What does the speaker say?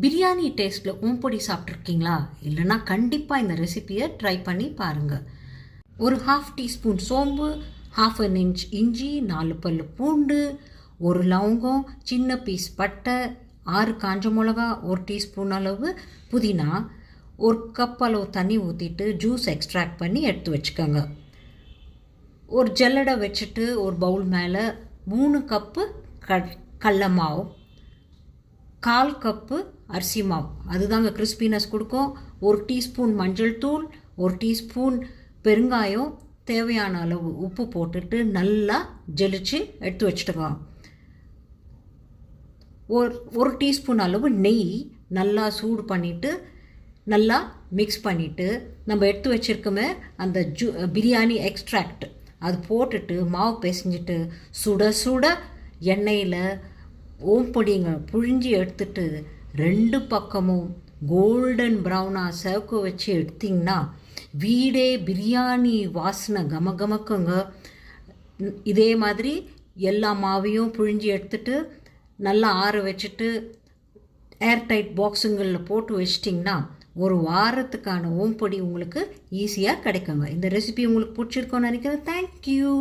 பிரியாணி டேஸ்ட்டில் உம்பொடி சாப்பிட்ருக்கீங்களா இல்லைன்னா கண்டிப்பாக இந்த ரெசிபியை ட்ரை பண்ணி பாருங்கள் ஒரு ஹாஃப் டீஸ்பூன் சோம்பு ஹாஃப் அன் இன்ச் இஞ்சி நாலு பல் பூண்டு ஒரு லவங்கம் சின்ன பீஸ் பட்டை ஆறு காஞ்ச மிளகா ஒரு டீஸ்பூன் அளவு புதினா ஒரு கப் அளவு தண்ணி ஊற்றிட்டு ஜூஸ் எக்ஸ்ட்ராக்ட் பண்ணி எடுத்து வச்சுக்கோங்க. ஒரு ஜல்லடை வச்சுட்டு ஒரு பவுல் மேலே மூணு கப்பு க கடல மாவு கால் கப்பு அரிசி மாவு. அதுதாங்க கிறிஸ்பினஸ் கொடுக்கும். ஒரு டீஸ்பூன் மஞ்சள் தூள் ஒரு டீஸ்பூன் பெருங்காயம் தேவையான அளவு உப்பு போட்டுட்டு நல்லா ஜெலிச்சு எடுத்து வச்சுட்டுங்க ஒரு ஒரு டீஸ்பூன் அளவு நெய் நல்லா சூடு பண்ணிவிட்டு நல்லா மிக்ஸ் பண்ணிவிட்டு நம்ம எடுத்து வச்சுருக்கோமே அந்த ஜூ பிரியாணி எக்ஸ்ட்ராக்ட் அது போட்டுட்டு மாவு பிசைஞ்சிட்டு சுட சுட எண்ணெயில் ஓம்பொடிங்க புழிஞ்சி எடுத்துட்டு ரெண்டு பக்கமும் கோல்டன் ப்ரௌனாக செவக்க வச்சு எடுத்திங்கன்னா வீடே பிரியாணி வாசனை கம கமக்குங்க இதே மாதிரி எல்லா மாவையும் புழிஞ்சி எடுத்துட்டு நல்லா ஆற வச்சுட்டு ஏர்டைட் பாக்ஸுங்களில் போட்டு வச்சிட்டிங்கன்னா ஒரு வாரத்துக்கான ஓம்பொடி உங்களுக்கு ஈஸியாக கிடைக்குங்க. இந்த ரெசிபி உங்களுக்கு பிடிச்சிருக்கோன்னு நினைக்கிறேன். தேங்க்யூ